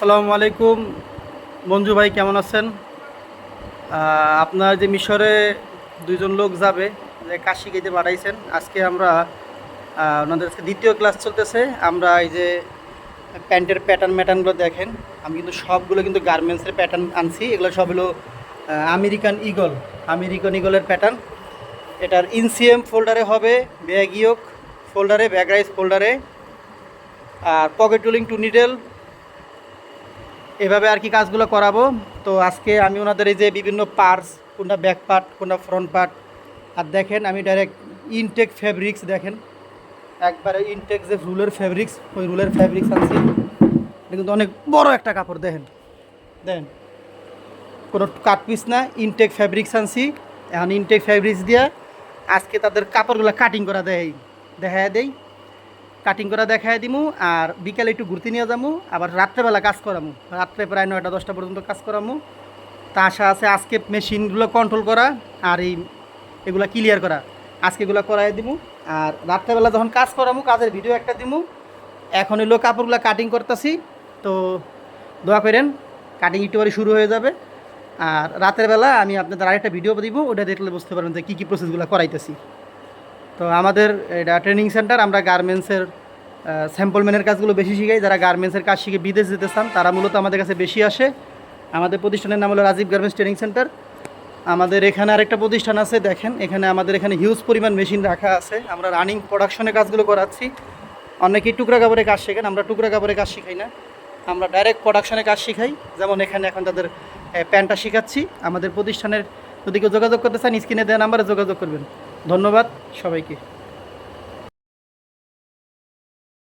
আসসালামু আলাইকুম। মঞ্জু ভাই, কেমন আছেন? আপনার যে মিশরে দুইজন লোক যাবে, যে কাশি খেতে পাঠাইছেন, আজকে আমরা ওনাদের দ্বিতীয় ক্লাস চলতেছে। আমরা এই যে প্যান্টের প্যাটার্ন ম্যাটার্নগুলো দেখেন, আমি কিন্তু সবগুলো কিন্তু গার্মেন্টসের প্যাটার্ন আনছি। এগুলো সব হলো আমেরিকান ইগল আমেরিকান ইগলের প্যাটার্ন এটার ইনসিএম ফোল্ডারে হবে, ব্যাগ ইয়োক ফোল্ডারে ব্যাগ রাইস ফোল্ডারে আর পকেট টুলিং টু নিডেল এভাবে আর কি কাজগুলো করাবো। তো আজকে আমি ওনাদের এই যে বিভিন্ন পার্টস কোনটা ব্যাক পার্ট কোনটা ফ্রন্ট পার্ট আর দেখেন আমি ডাইরেক্ট ইনটেক ফেব্রিক্স দেখেন। একবারে ইনটেক যে রুলের ফেব্রিক্স ওই রুলের ফেব্রিক্স আনছি। এটা কিন্তু অনেক বড় একটা কাপড়, দেখেন। দেখেন, কোনো কাট পিস না ইনটেক ফেব্রিক্স আনছি। এখন ইনটেক ফেব্রিক্স দিয়ে আজকে তাদের কাপড়গুলো কাটিং করা দেয় দেখা দেই। কাটিং করা দেখাই দিমু, আর বিকালে একটু ঘুরতে নিয়ে যাব আবার রাত্রেবেলা কাজ করামু। রাত্রে প্রায় নয়টা, দশটা পর্যন্ত কাজ করামু। তা আশা আছে আজকে মেশিনগুলো কন্ট্রোল করা, আর এই এগুলো ক্লিয়ার করা। আজকে এগুলো করাই দিমু, আর রাত্রেবেলা যখন কাজ করামু, কাজের ভিডিও একটা দিমু। এখন হলো কাপড়গুলো কাটিং করতেছি, তো দোয়া করেন কাটিং একটু শুরু হয়ে যাবে। আর রাতের বেলা আমি আপনাদের আরেকটা ভিডিও দিব, ওটা দেখলে বুঝতে পারবেন যে কী কী প্রসেসগুলো করাইতেছি। তো আমাদের এটা ট্রেনিং সেন্টার আমরা গার্মেন্টসের স্যাম্পল ম্যানের কাজগুলো বেশি শিখাই। যারা গার্মেন্টসের কাজ শিখে বিদেশ যেতে চান, তারা মূলত আমাদের কাছে বেশি আসে। আমাদের প্রতিষ্ঠানের নাম হলো রাজীব গার্মেন্টস ট্রেনিং সেন্টার আমাদের এখানে আরেকটা প্রতিষ্ঠান আছে, দেখেন। এখানে আমাদের এখানে হিউজ পরিমাণ মেশিন রাখা আছে। আমরা রানিং প্রোডাকশনে কাজগুলো করাচ্ছি। অনেকেই টুকরা কাপড়ে কাজ শেখেন, আমরা টুকরা কাপড়ে কাজ শিখাই না। আমরা ডাইরেক্ট প্রোডাকশনে কাজ শিখাই। যেমন এখানে এখন তাদের প্যান্টটা শেখাচ্ছি। আমাদের প্রতিষ্ঠানের যদি কেউ যোগাযোগ করতে চান, স্ক্রিনে দেওয়া নাম্বারে যোগাযোগ করবেন। ধন্যবাদ সবাইকে।